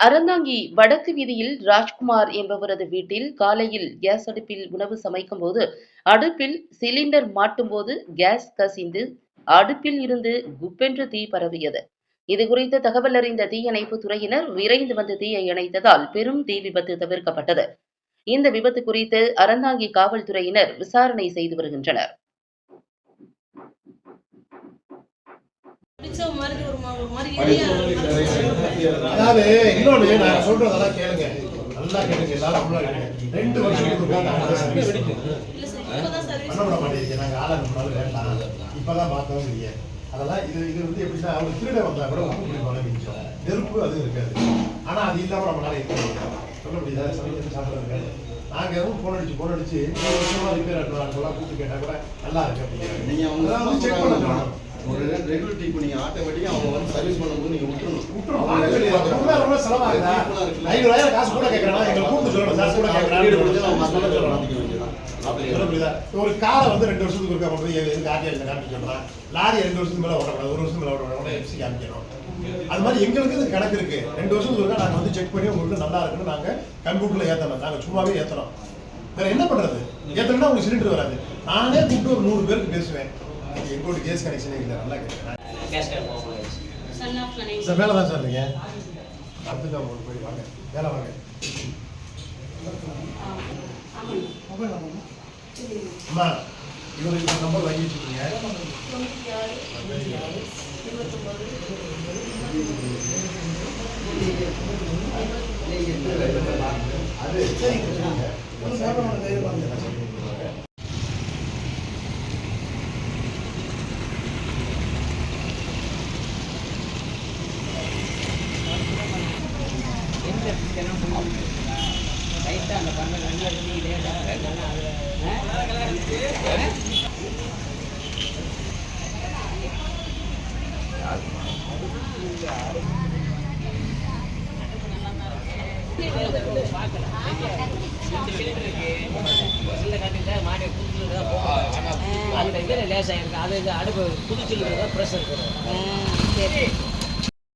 அறந்தாங்கி வடக்கு வீதியில் ராஜ்குமார் என்பவரது வீட்டில் காலையில் கேஸ் அடுப்பில் உணவு சமைக்கும் போது அடுப்பில் சிலிண்டர் மாட்டும் போது கேஸ் கசிந்து அடுப்பில் இருந்து குப்பென்று தீ பரவியது. இது குறித்து தகவல் அறிந்த தீயணைப்பு துறையினர் விரைந்து வந்து தீயை இணைத்ததால் பெரும் தீ விபத்து தவிர்க்கப்பட்டது. இந்த விபத்து குறித்து அறந்தாங்கி காவல்துறையினர் விசாரணை செய்து வருகின்றனர் பிடிச்ச மாதிரி ஒரு மா- ஒரு மாதிரி எரியா அதாவது இன்னொன்னு நான் சொல்றதெல்லாம் கேளுங்க. நல்லா கேளுங்க எல்லாரும் கேளுங்க. ரெண்டு வருஷத்துக்கு பண்ண விட மாட்டேங்குது நாங்க ஆளா நம்மளால வேண்டாம். இப்பதான் பார்த்தோம் இல்லையே அதெல்லாம் இது இது வந்து எப்படின்னா அவங்க திருட வந்தா கூட உப்பு பிடிப்பாங்க மிச்சம் நெருப்பு அது இருக்காது. ஆனா அது இல்லாம நம்மளால இருக்க முடியாது. சொல்ல முடியாது? சமைக்கிறது சாப்பிட இருக்காது. நாங்க எதுவும் போன் அடிச்சு போன் அடிச்சு ஒரு வருஷமா ரிப்பேர் கூப்பிட்டு கேட்டா கூட நல்லா இருக்கு அப்படிங்கிறாங்க நீங்க செக் பண்ண சொல்லணும். ஒரு ரெகுலேட்டரி இப்போ நீங்க ஆட்டோமேட்டிக்கா அவங்க வந்து சர்வீஸ் பண்ணும்போது நீங்க விட்டுறணும். வெளியே. ரொம்ப செலவாகுதா? ஐநூறாயிரம் காசு கூட கேட்கறானா? எங்களை கூப்பிட்டு சொல்லணும். கூட புரியுதா? ஒரு காரை வந்து ரெண்டு வருஷத்துக்கு கொண்டு போய் எதுக்கு ஆர்டிஐ காமிக்க சொல்றான். லாரி ரெண்டு வருஷத்துக்கு மேல ஓடக்கூடாது ஒரு வருஷத்துக்கு மேல ஓடக்கூடாது எஃப்சி காமிக்கணும். அது மாதிரி எங்களுக்கு இது கணக்கு இருக்கு. ரெண்டு வருஷத்துக்கு ஒருக்கா நாங்க வந்து செக் பண்ணி உங்களுக்கு நல்லா இருக்குன்னு நாங்க கம்ப்யூட்டர்ல ஏத்தணும். நாங்க சும்மாவே ஏத்தணும். வேற என்ன பண்றது? ஏத்தணும்னா உங்களுக்கு சிலிண்டர் வராது. நானே கூப்பிட்டு ஒரு நூறு பேருக்கு பேசுவேன். எங்களோட கேஸ் கனெக்ஷனே இல்லை நல்லா கேட்குறேன் சார் மேலே தான் சார் இருக்கீங்க அடுத்து உங்களுக்கு போய் வாங்க. மேலே வாங்க. அம்மா இவர் இந்த நம்பர் வாங்கி இருபத்தொன்பது அது சரி. சொல்லுங்க அந்த லேசாக இருக்கு. அது இது அடுப்பு புது சில்லுக்கு தான் ப்ரெஷர் இருக்கும்